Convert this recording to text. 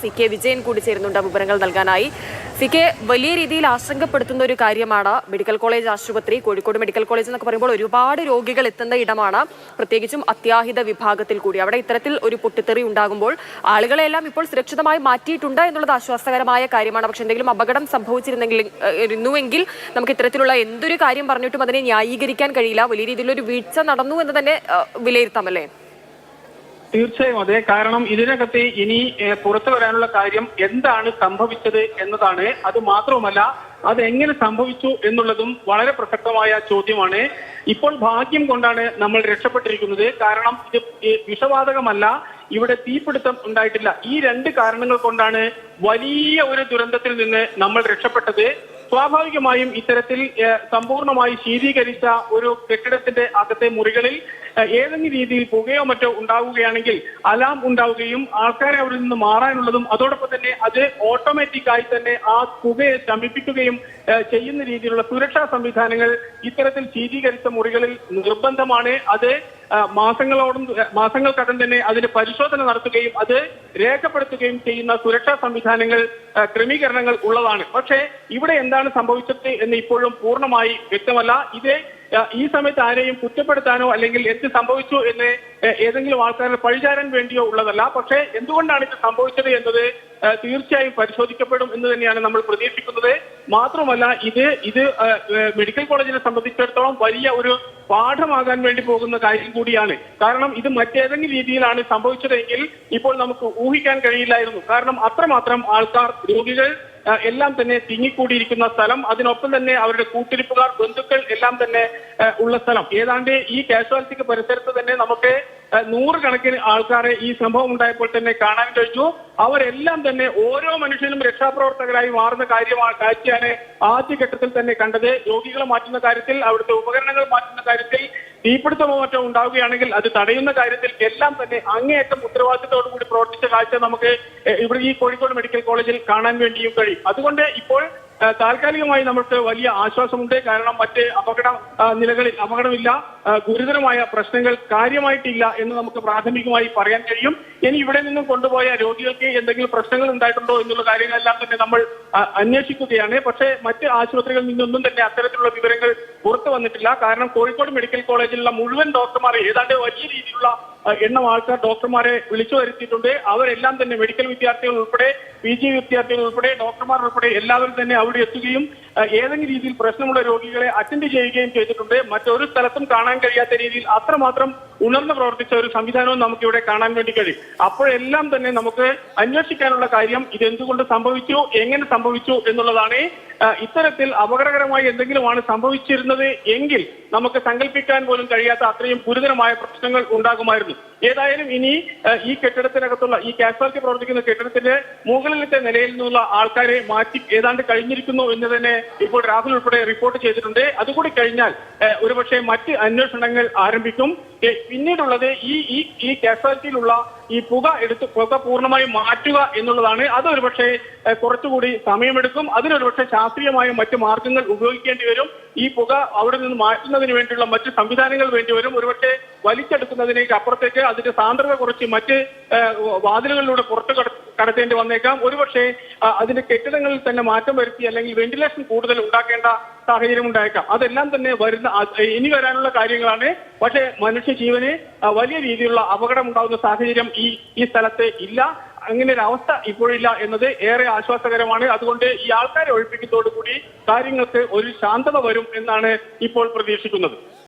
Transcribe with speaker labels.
Speaker 1: C K Vijayan കൂടി ചേരുന്നുണ്ട് വിവരങ്ങൾ നൽകാനായി. സി കെ വലിയ രീതിയിൽ ആശങ്കപ്പെടുത്തുന്ന ഒരു കാര്യമാണ് മെഡിക്കൽ കോളേജ് ആശുപത്രി. കോഴിക്കോട് മെഡിക്കൽ കോളേജ് എന്നൊക്കെ പറയുമ്പോൾ ഒരുപാട് രോഗികൾ എത്തുന്ന ഇടമാണ്. പ്രത്യേകിച്ചും അത്യാഹിത വിഭാഗത്തിൽ കൂടി. അവിടെ ഇത്തരത്തിൽ ഒരു പൊട്ടിത്തെറി ഉണ്ടാകുമ്പോൾ ആളുകളെല്ലാം ഇപ്പോൾ സുരക്ഷിതമായി മാറ്റിയിട്ടുണ്ട് എന്നുള്ളത് ആശ്വാസകരമായ കാര്യമാണ്. പക്ഷെ എന്തെങ്കിലും അപകടം സംഭവിച്ചിരുന്നെങ്കിൽ ഇരുന്നുവെങ്കിൽ നമുക്ക് ഇത്തരത്തിലുള്ള എന്തൊരു കാര്യം പറഞ്ഞിട്ടും അതിനെ ന്യായീകരിക്കാൻ കഴിയില്ല. വലിയ രീതിയിലൊരു വീഴ്ച നടന്നു എന്ന് തന്നെ വിലയിരുത്താമല്ലേ
Speaker 2: തീർച്ചയായും അതെ. കാരണം ഇതിനകത്ത് ഇനി പുറത്തു വരാനുള്ള കാര്യം എന്താണ് സംഭവിച്ചത് എന്നതാണ്. അത് മാത്രവുമല്ല അത് എങ്ങനെ സംഭവിച്ചു എന്നുള്ളതും വളരെ പ്രസക്തമായ ചോദ്യമാണ്. ഇപ്പോൾ ഭാഗ്യം കൊണ്ടാണ് നമ്മൾ രക്ഷപ്പെട്ടിരിക്കുന്നത്. കാരണം ഇത് വിഷവാതകമല്ല. ഇവിടെ തീപിടുത്തം ഉണ്ടായിട്ടില്ല. ഈ രണ്ട് കാരണങ്ങൾ കൊണ്ടാണ് വലിയ ഒരു ദുരന്തത്തിൽ നിന്ന് നമ്മൾ രക്ഷപ്പെട്ടത്. സ്വാഭാവികമായും ഇത്തരത്തിൽ സമ്പൂർണമായി ശീതീകരിച്ച ഒരു കെട്ടിടത്തിന്റെ അകത്തെ മുറികളിൽ ഏതെങ്കിലും രീതിയിൽ പുകയോ മറ്റോ ഉണ്ടാവുകയാണെങ്കിൽ അലാം ഉണ്ടാവുകയും ആൾക്കാരെ അവിടെ നിന്ന് മാറാനുള്ളതും അതോടൊപ്പം തന്നെ അത് ഓട്ടോമാറ്റിക്കായി തന്നെ ആ പുകയെ ശമിപ്പിക്കുകയും ചെയ്യുന്ന രീതിയിലുള്ള സുരക്ഷാ സംവിധാനങ്ങൾ ഇത്തരത്തിൽ ശീതീകരിച്ച മുറികളിൽ നിർബന്ധമാണ്. അത് മാസങ്ങളോടും മാസങ്ങൾക്കകം തന്നെ അതിന് പരിശോധന നടത്തുകയും അത് രേഖപ്പെടുത്തുകയും ചെയ്യുന്ന സുരക്ഷാ സംവിധാനങ്ങൾ ക്രമീകരണങ്ങൾ ഉള്ളതാണ്. പക്ഷേ ഇവിടെ എന്താണ് സംഭവിച്ചത് എന്ന് ഇപ്പോഴും പൂർണമായി വ്യക്തമല്ല. ഇത് ഈ സമയത്ത് ആരെയും കുറ്റപ്പെടുത്താനോ അല്ലെങ്കിൽ എന്ത് സംഭവിച്ചു എന്ന് ഏതെങ്കിലും ആൾക്കാരെ പഴിചാരാൻ വേണ്ടിയോ ഉള്ളതല്ല. പക്ഷേ എന്തുകൊണ്ടാണ് ഇത് സംഭവിച്ചത് എന്നത് തീർച്ചയായും പരിശോധിക്കപ്പെടും എന്ന് തന്നെയാണ് നമ്മൾ പ്രതീക്ഷിക്കുന്നത്. മാത്രമല്ല ഇത് ഇത് മെഡിക്കൽ കോളേജിനെ സംബന്ധിച്ചിടത്തോളം വലിയ ഒരു പാഠമാകാൻ വേണ്ടി പോകുന്ന കാര്യം കൂടിയാണ്. കാരണം ഇത് മറ്റേതെങ്കിലും രീതിയിലാണ് സംഭവിച്ചതെങ്കിൽ ഇപ്പോൾ നമുക്ക് ഊഹിക്കാൻ കഴിയില്ലായിരുന്നു. കാരണം അത്രമാത്രം ആൾക്കാർ രോഗികൾ എല്ലാം തന്നെ തിങ്ങിക്കൂടിയിരിക്കുന്ന സ്ഥലം. അതിനൊപ്പം തന്നെ അവരുടെ കൂട്ടിരിപ്പുകാർ ബന്ധുക്കൾ എല്ലാം തന്നെ ഉള്ള സ്ഥലം. ഏതാണ്ട് ഈ കാഷ്വാലിറ്റിക്ക് പരിസരത്ത് തന്നെ നമുക്ക് നൂറുകണക്കിന് ആൾക്കാരെ ഈ സംഭവം ഉണ്ടായപ്പോൾ തന്നെ കാണാൻ കഴിഞ്ഞു. അവരെല്ലാം തന്നെ ഓരോ മനുഷ്യനും രക്ഷാപ്രവർത്തകരായി മാറുന്ന കാര്യമാണ് കാഴ്ചയാണ് ആദ്യഘട്ടത്തിൽ തന്നെ കണ്ടത്. രോഗികളെ മാറ്റുന്ന കാര്യത്തിൽ അവിടുത്തെ ഉപകരണങ്ങൾ മാറ്റുന്ന കാര്യത്തിൽ തീപിടുത്തമോ മറ്റോ ഉണ്ടാവുകയാണെങ്കിൽ അത് തടയുന്ന കാര്യത്തിൽ എല്ലാം തന്നെ അങ്ങേയറ്റം ഉത്തരവാദിത്തത്തോടു കൂടി പ്രവർത്തിച്ച കാഴ്ച നമുക്ക് ഇവിടെ ഈ കോഴിക്കോട് മെഡിക്കൽ കോളേജിൽ കാണാൻ വേണ്ടിയും കഴിയും. അതുകൊണ്ട് ഇപ്പോൾ താൽക്കാലികമായി നമുക്ക് വലിയ ആശ്വാസമുണ്ട്. കാരണം മറ്റ് അപകട നിലകളിൽ അപകടമില്ല. ഗുരുതരമായ പ്രശ്നങ്ങൾ കാര്യമായിട്ടില്ല എന്ന് നമുക്ക് പ്രാഥമികമായി പറയാൻ കഴിയും. ഇനി ഇവിടെ നിന്നും കൊണ്ടുപോയ രോഗികൾക്ക് എന്തെങ്കിലും പ്രശ്നങ്ങൾ ഉണ്ടായിട്ടുണ്ടോ എന്നുള്ള കാര്യങ്ങളെല്ലാം തന്നെ നമ്മൾ അന്വേഷിക്കുകയാണ്. പക്ഷേ മറ്റ് ആശുപത്രികളിൽ നിന്നൊന്നും തന്നെ അത്തരത്തിലുള്ള വിവരങ്ങൾ പുറത്തു വന്നിട്ടില്ല. കാരണം കോഴിക്കോട് മെഡിക്കൽ കോളേജിലുള്ള മുഴുവൻ ഡോക്ടർമാരെ ഏതാണ്ട് വലിയ രീതിയിലുള്ള എണ്ണം ആൾക്കാർ ഡോക്ടർമാരെ വിളിച്ചു വരുത്തിയിട്ടുണ്ട്. അവരെല്ലാം തന്നെ മെഡിക്കൽ വിദ്യാർത്ഥികൾ ഉൾപ്പെടെ പി ജി വിദ്യാർത്ഥികൾ ഉൾപ്പെടെ ഡോക്ടർമാർ ഉൾപ്പെടെ എല്ലാവരും തന്നെ അവിടെ എത്തുകയും ഏതെങ്കിലും രീതിയിൽ പ്രശ്നമുള്ള രോഗികളെ അറ്റൻഡ് ചെയ്യുകയും ചെയ്തിട്ടുണ്ട്. മറ്റൊരു സ്ഥലത്തും കാണാൻ കഴിയാത്ത രീതിയിൽ അത്രമാത്രം ഉണർന്നു പ്രവർത്തിച്ച ഒരു സംവിധാനവും നമുക്ക് ഇവിടെ കാണാൻ വേണ്ടി കഴിയും. അപ്പോഴെല്ലാം തന്നെ നമുക്ക് അന്വേഷിക്കാനുള്ള കാര്യം ഇത് എന്തുകൊണ്ട് സംഭവിച്ചു എങ്ങനെ സംഭവിച്ചു എന്നുള്ളതാണ്. ഇത്തരത്തിൽ അപകടകരമായി എന്തെങ്കിലുമാണ് സംഭവിച്ചിരുന്നത് എങ്കിൽ നമുക്ക് സങ്കല്പിക്കാൻ പോലും കഴിയാത്ത അത്രയും ഗുരുതരമായ പ്രശ്നങ്ങൾ ഉണ്ടാകുമായിരുന്നു. ഏതായാലും ഇനി ഈ കെട്ടിടത്തിനകത്തുള്ള ഈ കാഷ്വാലിറ്റി പ്രവർത്തിക്കുന്ന കെട്ടിടത്തിന്റെ മുകളിലത്തെ നിലയിൽ നിന്നുള്ള ആൾക്കാരെ മാറ്റി ഏതാണ്ട് കഴിഞ്ഞിരിക്കുന്നു എന്ന് തന്നെ ഇപ്പോൾ രാഹുൽ ഉൾപ്പെടെ റിപ്പോർട്ട് ചെയ്തിട്ടുണ്ട്. അതുകൂടി കഴിഞ്ഞാൽ ഒരുപക്ഷെ മറ്റ് അന്വേഷണങ്ങൾ ആരംഭിക്കും. പിന്നീടുള്ളത് ഈ ഈ ഈ കാഷ്വാലിറ്റിയിലുള്ള ഈ പുക എടുത്ത് പുക പൂർണമായും മാറ്റുക എന്നുള്ളതാണ്. അതൊരു പക്ഷേ കുറച്ചുകൂടി സമയമെടുക്കും. അതിനൊരു പക്ഷേ ശാസ്ത്രീയമായ മറ്റു മാർഗങ്ങൾ ഉപയോഗിക്കേണ്ടി വരും. ഈ പുക അവിടെ നിന്ന് മാറ്റുന്നതിന് വേണ്ടിയുള്ള മറ്റ് സംവിധാനങ്ങൾ വേണ്ടി വരും. ഒരുപക്ഷെ വലിച്ചെടുക്കുന്നതിനേക്ക് അപ്പുറത്തേക്ക് അതിന്റെ സാന്ദ്രത കുറച്ച് മറ്റ് വാതിലുകളിലൂടെ പുറത്തു കട- കടത്തേണ്ടി വന്നേക്കാം. ഒരുപക്ഷെ അതിന്റെ കെട്ടിടങ്ങളിൽ തന്നെ മാറ്റം വരുത്തി അല്ലെങ്കിൽ വെന്റിലേഷൻ കൂടുതൽ ഉണ്ടാക്കേണ്ട സാഹചര്യം ഉണ്ടായേക്കാം. അതെല്ലാം തന്നെ വരുന്ന ഇനി വരാനുള്ള കാര്യങ്ങളാണ്. പക്ഷേ മനുഷ്യ ജീവന് വലിയ രീതിയിലുള്ള അപകടം ഉണ്ടാകുന്ന സാഹചര്യം ഈ ഈ സ്ഥലത്തെ ഇല്ല. അങ്ങനെ ഒരു അവസ്ഥ ഇപ്പോഴില്ല എന്നത് ഏറെ ആശ്വാസകരമാണ്. അതുകൊണ്ട് ഈ ആൾക്കാരെ ഒഴിപ്പിക്കുന്നതോടുകൂടി കാര്യങ്ങൾക്ക് ഒരു ശാന്തത വരും എന്നാണ് ഇപ്പോൾ പ്രതീക്ഷിക്കുന്നത്.